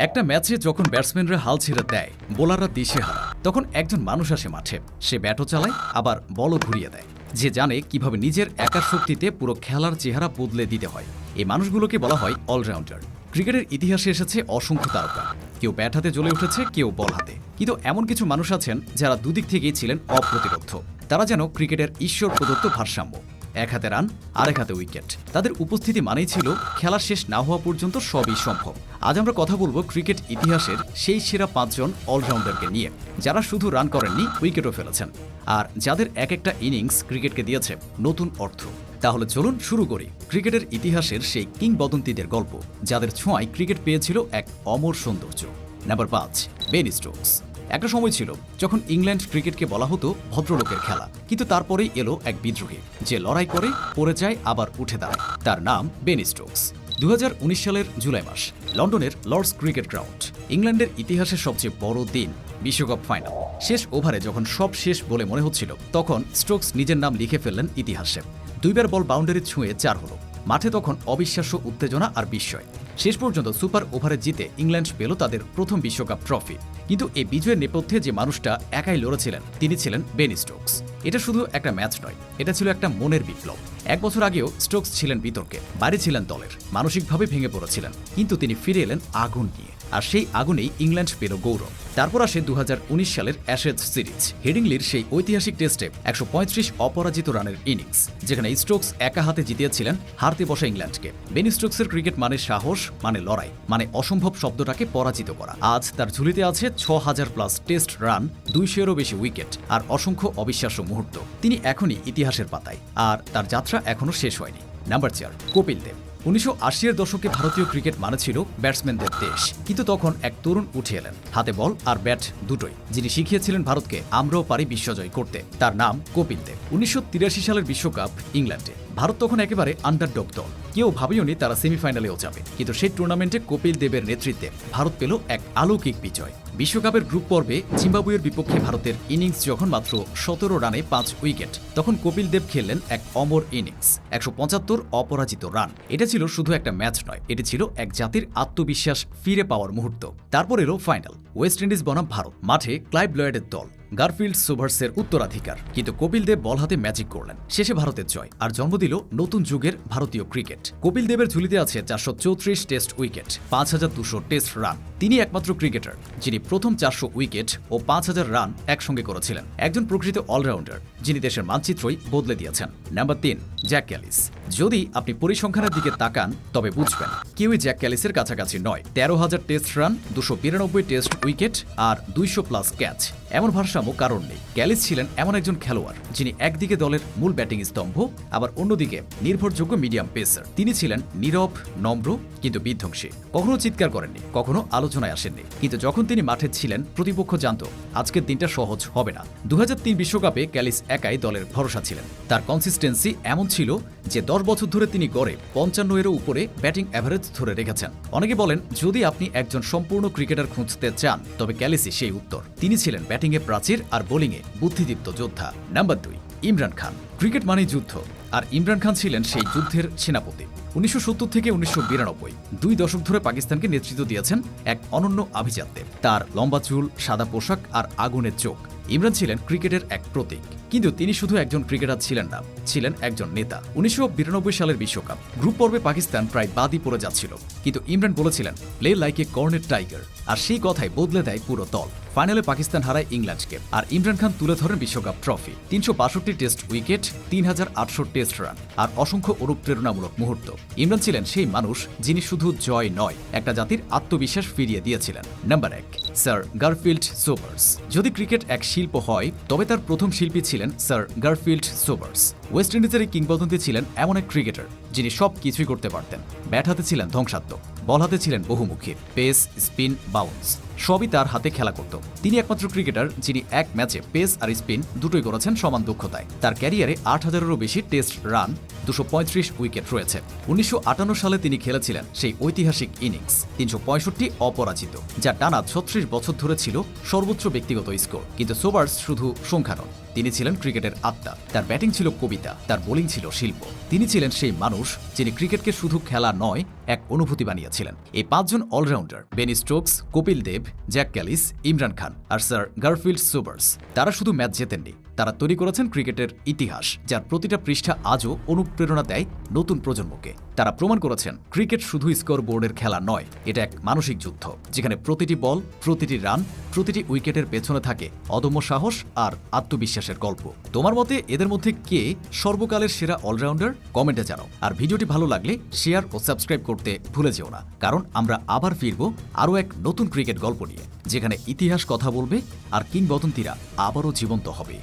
একটা ম্যাচে যখন ব্যাটসম্যানরা হাল ছেড়ে দেয়, বোলাররা দিশে হারা, তখন একজন মানুষ আসে মাঠে। সে ব্যাটও চালায়, আবার বলও ঘুরিয়ে দেয়। যে জানে কীভাবে নিজের একার শক্তিতে পুরো খেলার চেহারা বদলে দিতে হয়। এই মানুষগুলোকে বলা হয় অলরাউন্ডার। ক্রিকেটের ইতিহাসে এসেছে অসংখ্য তারকা। কেউ ব্যাট হাতে জ্বলে উঠেছে, কেউ বল হাতে। কিন্তু এমন কিছু মানুষ আছেন যারা দুদিক থেকেই ছিলেন অপ্রতিরোধ্য তারা যেন ক্রিকেটের ঈশ্বর প্রদত্ত ভারসাম্য। এক হাতে রান, আরেক হাতে উইকেট। তাদের উপস্থিতি মানেই ছিল, খেলা শেষ না হওয়া পর্যন্ত সবই সম্ভব। আজ আমরা কথা বলব ক্রিকেট ইতিহাসের সেই সেরা পাঁচজন অলরাউন্ডারকে নিয়ে, যারা শুধু রান করেননি, উইকেটও ফেলেছেন। আর যাদের এক একটা ইনিংস ক্রিকেটকে দিয়েছে, নতুন অর্থ। তাহলে চলুন শুরু করি ক্রিকেটের ইতিহাসের সেই কিংবদন্তিদের গল্প, যাদের ছোঁয়ায় ক্রিকেট পেয়েছিল এক অমর সৌন্দর্য। নাম্বার পাঁচ, বেন স্টোকস। একটা সময় ছিল যখন ইংল্যান্ড ক্রিকেটকে বলা হতো ভদ্রলোকের খেলা। কিন্তু তারপরেই এলো এক বিদ্রোহী, যে লড়াই করে পড়ে যায়, আবার উঠে দাঁড়ায়। তার নাম বেন স্টোকস। দু হাজার উনিশ সালের জুলাই মাস, লন্ডনের লর্ডস ক্রিকেট গ্রাউন্ড, ইংল্যান্ডের ইতিহাসের সবচেয়ে বড় দিন, বিশ্বকাপ ফাইনাল। শেষ ওভারে যখন সব শেষ বলে মনে হচ্ছিল, তখন স্টোকস নিজের নাম লিখে ফেললেন ইতিহাসে। দুইবার বল বাউন্ডারি ছুঁয়ে চার হলো। মাঠে তখন অবিশ্বাস্য উত্তেজনা আর বিস্ময়। শেষ পর্যন্ত সুপার ওভারে জিতে ইংল্যান্ড পেল তাদের প্রথম বিশ্বকাপ ট্রফি। কিন্তু এই বিজয়ের নেপথ্যে যে মানুষটা একাই লড়েছিলেন, তিনি ছিলেন বেন স্টোকস। এটা শুধু একটা ম্যাচ নয়, এটা ছিল একটা মনের বিপ্লব। এক বছর আগেও স্টোকস ছিলেন বিতর্কে বাইরে ছিলেন দলের, মানসিকভাবে ভেঙে পড়েছিলেন, কিন্তু তিনি ফিরে এলেন আগুন নিয়ে। আর সেই আগুনেই ইংল্যান্ড পেল গৌরব। তারপর আসে দু হাজার উনিশ সালের অ্যাশেজ সিরিজ। হেডিংলির সেই ঐতিহাসিক টেস্টে একশো পঁয়ত্রিশ অপরাজিত রানের ইনিংস, যেখানে স্টোকস একা হাতে জিতিয়েছিলেন হারতে বসা ইংল্যান্ডকে। বেন স্টোকসের ক্রিকেট মানে সাহস মানে লড়াই মানে অসম্ভব শব্দটাকে পরাজিত করা। আজ তার ঝুলিতে আছে ছ হাজার প্লাস টেস্ট রান, দুইশোরও বেশি উইকেট আর অসংখ্য অবিশ্বাস্য মুহূর্ত। তিনি এখনই ইতিহাসের পাতায়, আর তার যাত্রা এখনও শেষ হয়নি। নাম্বার চার, কপিল দেব। উনিশশো আশির দশকে ভারতীয় ক্রিকেট মানে ছিল ব্যাটসম্যানদের দেশ। কিন্তু তখন এক তরুণ উঠে এলেন, হাতে বল আর ব্যাট দুটোই। যিনি শিখিয়েছিলেন ভারতকে, আমরাও পারি বিশ্বজয় করতে। তার নাম কপিল দেব। উনিশশো তিরাশি সালের বিশ্বকাপ ইংল্যান্ডে। ভারত তখন একেবারে আন্ডারডগ দল। কেউ ভাবেওনি তারা সেমিফাইনালেও যাবে। কিন্তু সেই টুর্নামেন্টে কপিল দেবের নেতৃত্বে ভারত পেল এক আলৌকিক বিজয়। বিশ্বকাপের গ্রুপ পর্বে জিম্বাবুয়ের বিপক্ষে ভারতের ইনিংস যখন মাত্র সতেরো রানে পাঁচ উইকেট, তখন কপিল দেব খেললেন এক অমর ইনিংস একশো পঁচাত্তর অপরাজিত রান। এটা ছিল শুধু একটা ম্যাচ নয়, এটি ছিল এক জাতির আত্মবিশ্বাস ফিরে পাওয়ার মুহূর্ত। তারপর এলো ফাইনাল ওয়েস্ট ইন্ডিজ বনাম ভারত, মাঠে ক্লাইভ লয়েডের দল। গারফিল্ড সুভার্সের উত্তরাধিকার। কিন্তু কপিল দেব বল হাতে ম্যাজিক করলেন। শেষে ভারতের জয়। আর জন্ম দিল নতুন যুগের ভারতীয় ক্রিকেট। কপিল দেবের ঝুলিতে আছে চারশো চৌত্রিশ টেস্ট উইকেট, পাঁচ হাজার দুশো টেস্ট রান। তিনি একমাত্র ক্রিকেটার, যিনি প্রথম চারশো উইকেট ও পাঁচ হাজার রান একসঙ্গে করেছিলেন। একজন প্রকৃত অলরাউন্ডার, যিনি দেশের মানচিত্রই বদলে দিয়েছেন। নাম্বার তিন, জ্যাক ক্যালিস। যদি আপনি পরিসংখ্যানের দিকে তাকান, তবে বুঝবেন, কেউই জ্যাক ক্যালিসের কাছাকাছি নয়। তেরো হাজার টেস্ট রান, দুশো বিরানব্বই টেস্ট উইকেট আর দুইশো প্লাস ক্যাচ। এমন ভারসাম্য কারণ নেই। ক্যালিস ছিলেন এমন একজন খেলোয়াড়, যিনি একদিকে দলের মূল ব্যাটিং স্তম্ভ, আবার অন্যদিকে নির্ভরযোগ্য মিডিয়াম পেসার। তিনি ছিলেন নীরব, নম্র, কিন্তু বিধ্বংসী। কখনো চিৎকার করেননি, কখনো আলোচনায় আসেননি। কিন্তু যখন তিনি মাঠে ছিলেন, প্রতিপক্ষ জানত, আজকের দিনটা সহজ হবে না। দু বিশ্বকাপে ক্যালিস একাই দলের ভরসা ছিলেন। তার কনসিস্টেন্সি এমন ছিল যে, দশ বছর ধরে তিনি গড়ে পঞ্চান্ন এর উপরে ব্যাটিং অ্যাভারেজ ধরে রেখেছেন। অনেকে বলেন, যদি আপনি একজন সম্পূর্ণ ক্রিকেটার খুঁজতে চান, তবে ক্যালিসি সেই উত্তর। তিনি ছিলেন ব্যাটিংয়ে প্রাচীর আর বোলিংয়ে বুদ্ধিদীপ্ত যোদ্ধা। নাম্বার দুই, ইমরান খান। ক্রিকেট মানেই যুদ্ধ। আর ইমরান খান ছিলেন সেই যুদ্ধের সেনাপতি। উনিশশো সত্তর থেকে উনিশশো দুই দশক ধরে পাকিস্তানকে নেতৃত্ব দিয়েছেন এক অনন্য আভিজাত্যে। তার লম্বা চুল, সাদা পোশাক আর আগুনের চোখ। ইমরান ছিলেন ক্রিকেটের এক প্রতীক। কিন্তু তিনি শুধু একজন ক্রিকেটার ছিলেন না, ছিলেন একজন নেতা। উনিশশো বিরানব্বই সালের বিশ্বকাপ। গ্রুপ পর্বে পাকিস্তান প্রায় বাদই পড়ে যাচ্ছিল। কিন্তু ইমরান বলেছিলেন, play like a cornered tiger. আর সেই কথাই বদলে দেয় পুরো দল। ফাইনালে পাকিস্তান হারায় ইংল্যান্ডকে। আর ইমরান খান তুলে ধরেন বিশ্বকাপ ট্রফি। তিনশো বাষট্টি টেস্ট উইকেট, তিন হাজার আটশো টেস্ট রান। আর অসংখ্য অনুপ্রেরণামূলক মুহূর্ত। ইমরান ছিলেন সেই মানুষ যিনি শুধু জয় নয়, একটা জাতির আত্মবিশ্বাস ফিরিয়ে দিয়েছিলেন। নাম্বার এক, স্যার গার্ফিল্ড সোবার্স। যদি ক্রিকেট এক শিল্প হয়, তবে তার প্রথম শিল্পী ছিলেন স্যার গারফিল্ড সোবার্স। ওয়েস্ট ইন্ডিজের এই কিংবদন্তি ছিলেন এমন এক ক্রিকেটার, যিনি সব কিছুই করতে পারতেন। ব্যাট হাতে ছিলেন ধ্বংসাত্মক। বল হাতে ছিলেন বহুমুখী, পেস, স্পিন, বাউন্স, সবই তার হাতে খেলা করত। তিনি একমাত্র ক্রিকেটার যিনি এক ম্যাচে পেস আর স্পিন দুটোই করেছেন সমান দক্ষতায়। তার ক্যারিয়ারে আট হাজারেরও বেশি টেস্ট রান, দুশো উইকেট রয়েছে। উনিশশো আটান্ন সালে তিনি খেলেছিলেন সেই ঐতিহাসিক ইনিংস, তিনশো পঁয়ষট্টি অপরাজিত, যা টানা ছত্রিশ বছর ধরে ছিল সর্বোচ্চ ব্যক্তিগত স্কোর, কিন্তু সোবার্স শুধু সংখ্যা নন। তিনি ছিলেন ক্রিকেটের আত্মা, তার ব্যাটিং ছিল কবিতা, তার বোলিং ছিল শিল্প। তিনি ছিলেন সেই মানুষ যিনি ক্রিকেটকে শুধু খেলা নয় এক অনুভূতি বানিয়েছিলেন। এই পাঁচজন allrounder, Ben Stokes, Kapil Dev, Jacques Kallis, Imran Khan আর স্যার গার্ফিল্ড সুবার্স, তারা শুধু ম্যাচ জেতেননি। তারা তৈরি করেছেন ক্রিকেটের ইতিহাস, যার প্রতিটা পৃষ্ঠা আজও অনুপ্রেরণা দেয় নতুন প্রজন্মকে। তারা প্রমাণ করেছেন, ক্রিকেট শুধু স্কোর বোর্ডের খেলা নয়, এটা এক মানসিক যুদ্ধ, যেখানে প্রতিটি বল, প্রতিটি রান, প্রতিটি উইকেটের পেছনে থাকে অদম্য সাহস আর আত্মবিশ্বাসের গল্প। তোমার মতে এদের মধ্যে কে সর্বকালের সেরা অলরাউন্ডার? কমেন্টে জানাও। আর ভিডিওটি ভালো লাগলে শেয়ার ও সাবস্ক্রাইব করতে ভুলে যেও না, কারণ আমরা আবার ফিরব আরও এক নতুন ক্রিকেট গল্প নিয়ে, যেখানে ইতিহাস কথা বলবে আর কিংবদন্তিরা আবারও জীবন্ত হবে।